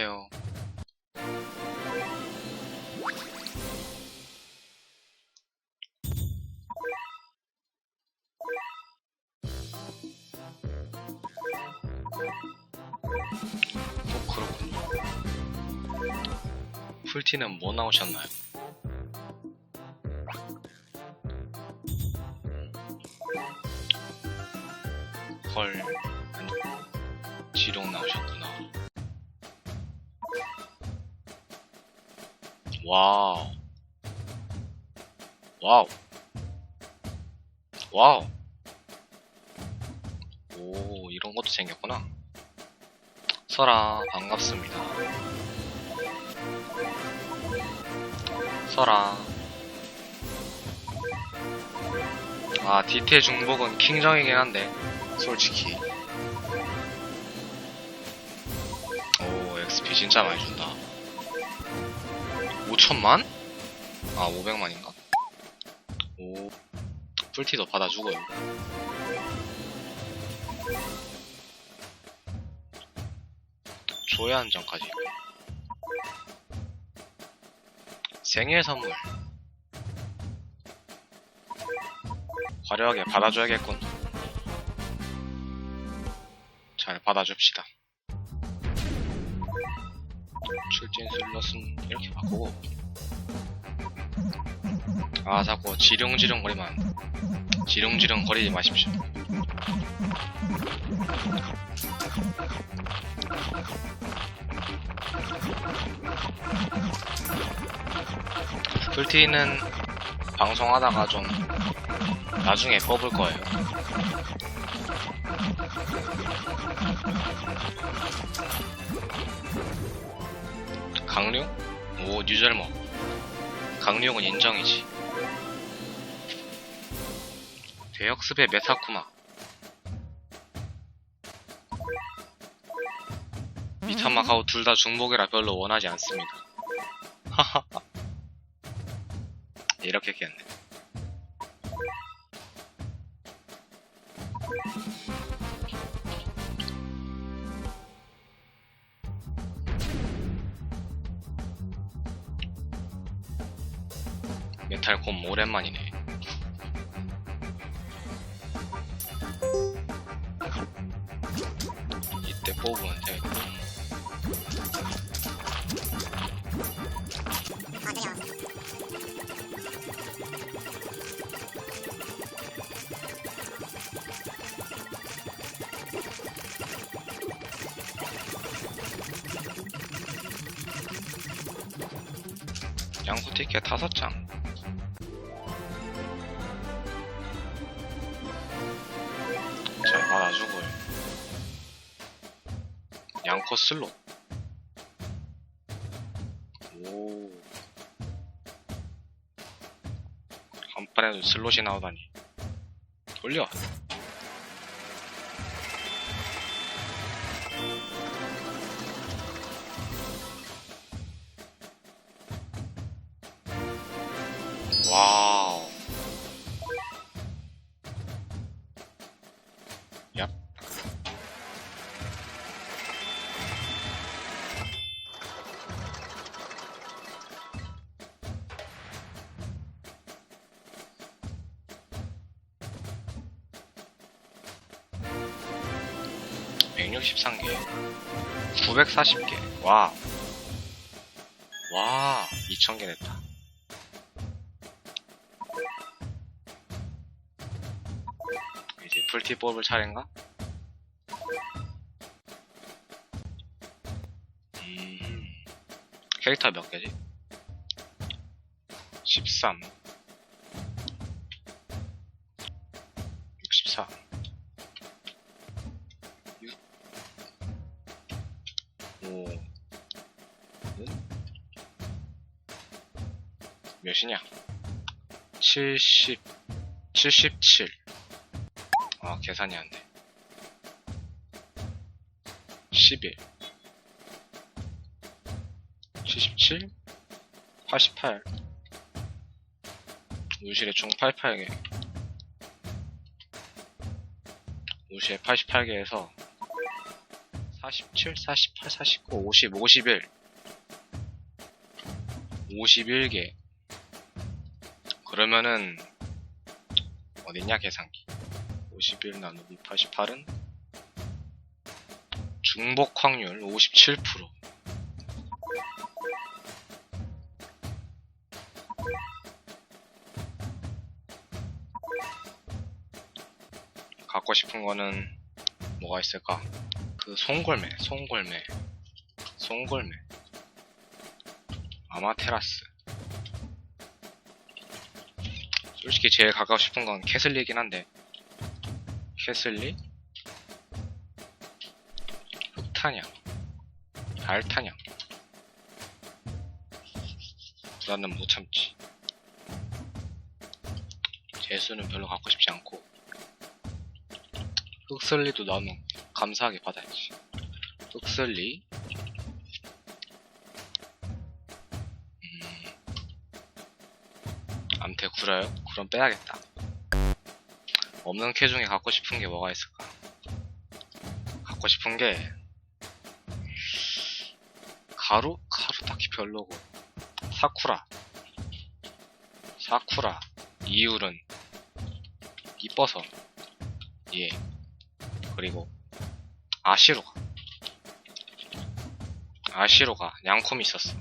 안녕하세요. 어, 그렇군요. 풀티는 뭐 나오셨나요? 헐, 지룡 나오셨구 와우. 와우. 와우. 오, 이런 것도 생겼구나. 설아, 반갑습니다. 설아. 아, 디테 중복은 킹정이긴 한데, 솔직히. 오, XP 진짜 많이 준다. 5천만? 아, 500만인가? 오, 풀티도 받아주고요. 조회 한정까지. 생일 선물. 화려하게 받아줘야겠군. 잘 받아줍시다. 출진 슬롯은 이렇게 바꾸고. 아 자꾸 지룡지룡 거리만. 지룡지룡 거리지 마십시오. 풀티는 방송하다가 좀 나중에 뽑을 거예요 강룡? 오 뉴절머 강룡은 인정이지. 대역습의 메사쿠마 미타마카오 둘 다 중복이라 별로 원하지 않습니다. 하하하. 이렇게 했겠네 메탈콤 오랜만이네. 이때 뽑으면 되겠다. 양소 티켓 다섯 장. 슬롯. 오. 한 판에도 슬롯이 나오다니. 돌려. (163개) (940개) 와. 와, 2000개 냈다. 이제 풀티 뽑을 차례인가? 음, 캐릭터 몇 개지? 13 64 몇이냐? 70 77 아, 계산이 안 돼. 11 77 88 우실에 총 88개. 우실에 88개에서 47, 48, 49, 50, 51. 51개. 그러면은, 어딨냐, 계산기. 51 나누기 88은 중복 확률 57%. 갖고 싶은 거는 뭐가 있을까? 그 송골매, 송골매, 송골매, 아마테라스. 솔직히 제일 갖고 싶은 건 캐슬리긴 한데 캐슬리, 흑탄양, 알탄양. 나는 못 참지. 재수는 별로 갖고 싶지 않고 흑슬리도 나는 감사하게 받아야지. 흑슬리. 음. 암태 구려요? 그럼 빼야겠다. 없는 캐 중에 갖고 싶은 게 뭐가 있을까? 갖고 싶은 게 가루? 가루 딱히 별로고 사쿠라 사쿠라 이율은 이뻐서 예 그리고 아시로 가. 아시로 가. 양콤이 있었어.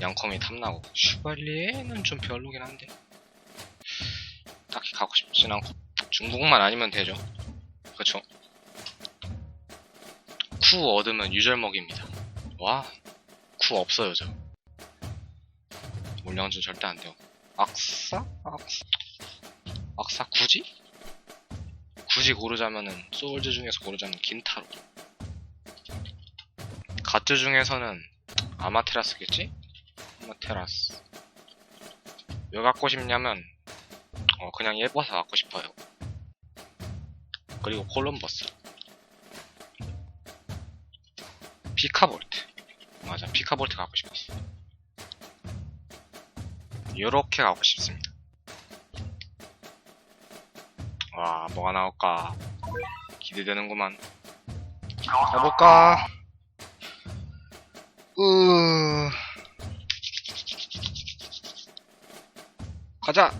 양콤이 탐나고. 슈발리에는 좀 별로긴 한데. 딱히 가고 싶진 않고. 중국만 아니면 되죠. 그쵸? 쿠 얻으면 유절먹입니다. 와 쿠 없어요 저. 물량준 절대 안 돼요. 악사? 악사? 악사 굳이? 굳이 고르자면은 소울즈 중에서 고르자면 긴타로. 가츠 중에서는 아마테라스겠지? 아마테라스. 왜 갖고 싶냐면 어 그냥 예뻐서 갖고 싶어요. 그리고 콜럼버스. 피카볼트. 맞아 피카볼트 갖고 싶었어. 요렇게 갖고 싶습니다 와, 뭐가 나올까? 기대되는구만. 가볼까? 으... 가자!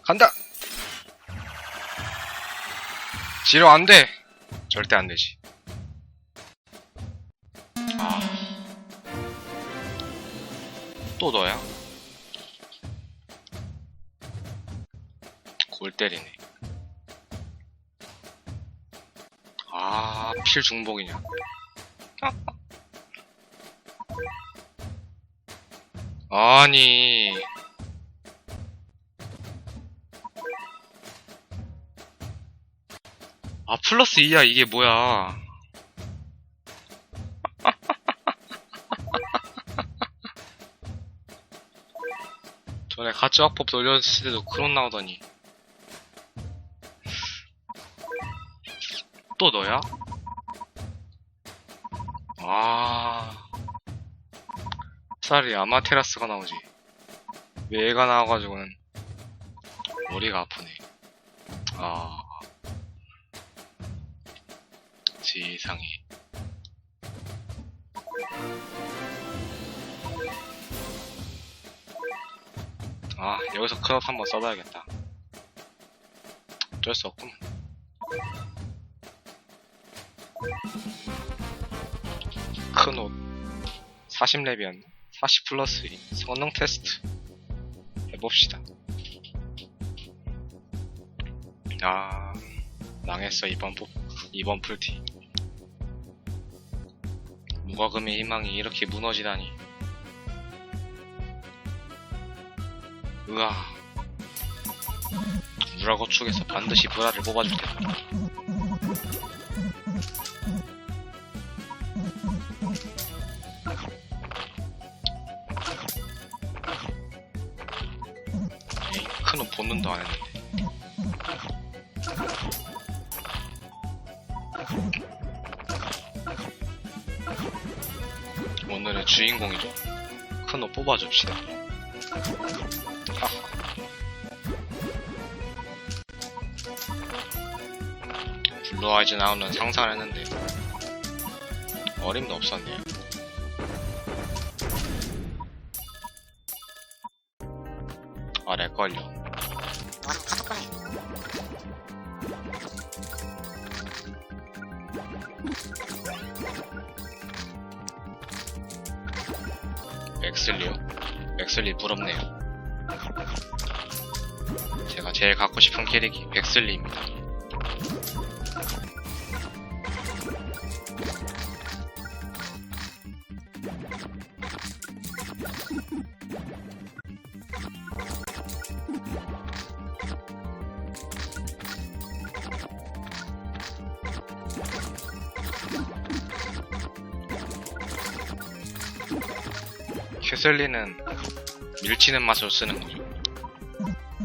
간다! 지루 안 돼! 절대 안 되지. 아. 또 너야? 골 때리네. 아, 필 중복이냐. 아니. 아, 플러스 2야, 이게 뭐야. 전에 가짜 학법 돌렸을 때도 그런 나오더니. 또 너야? 아. 쌀이 아마테라스가 나오지. 왜 얘가 나와가지고는 머리가 아프네. 아. 세상에. 아, 여기서 크넛 한번 써봐야겠다. 어쩔 수 없군. 큰 옷. 40렙이었나? 40 플러스 1. 성능 테스트. 해봅시다. 아, 망했어, 이번 부, 이번 풀티. 무과금의 희망이 이렇게 무너지다니. 으아. 무라고 축에서 반드시 브라를 뽑아줄겠 큰놈 본능도 안 했는데. 오늘의 주인공이죠. 큰놈 뽑아줍시다. 하하. 블루아이즈 나오는 상상을 했는데 어림도 없었네요. 아, 렉걸려. 누가 카톡 보내. 맥슬리요? 맥슬리 부럽네요. 제가 제일 갖고 싶은 캐릭이 백슬리입니다. 캐슬리는 밀치는 맛을 쓰는 거죠.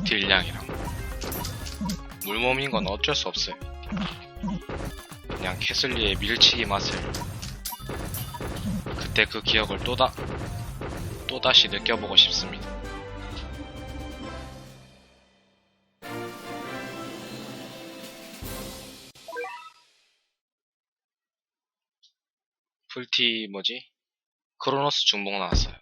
딜량이랑. 물몸인 건 어쩔 수 없어요. 그냥 캐슬리의 밀치기 맛을 그때 그 기억을 또다 또다시 느껴보고 싶습니다. 풀티 뭐지? 크로노스 중복 나왔어요.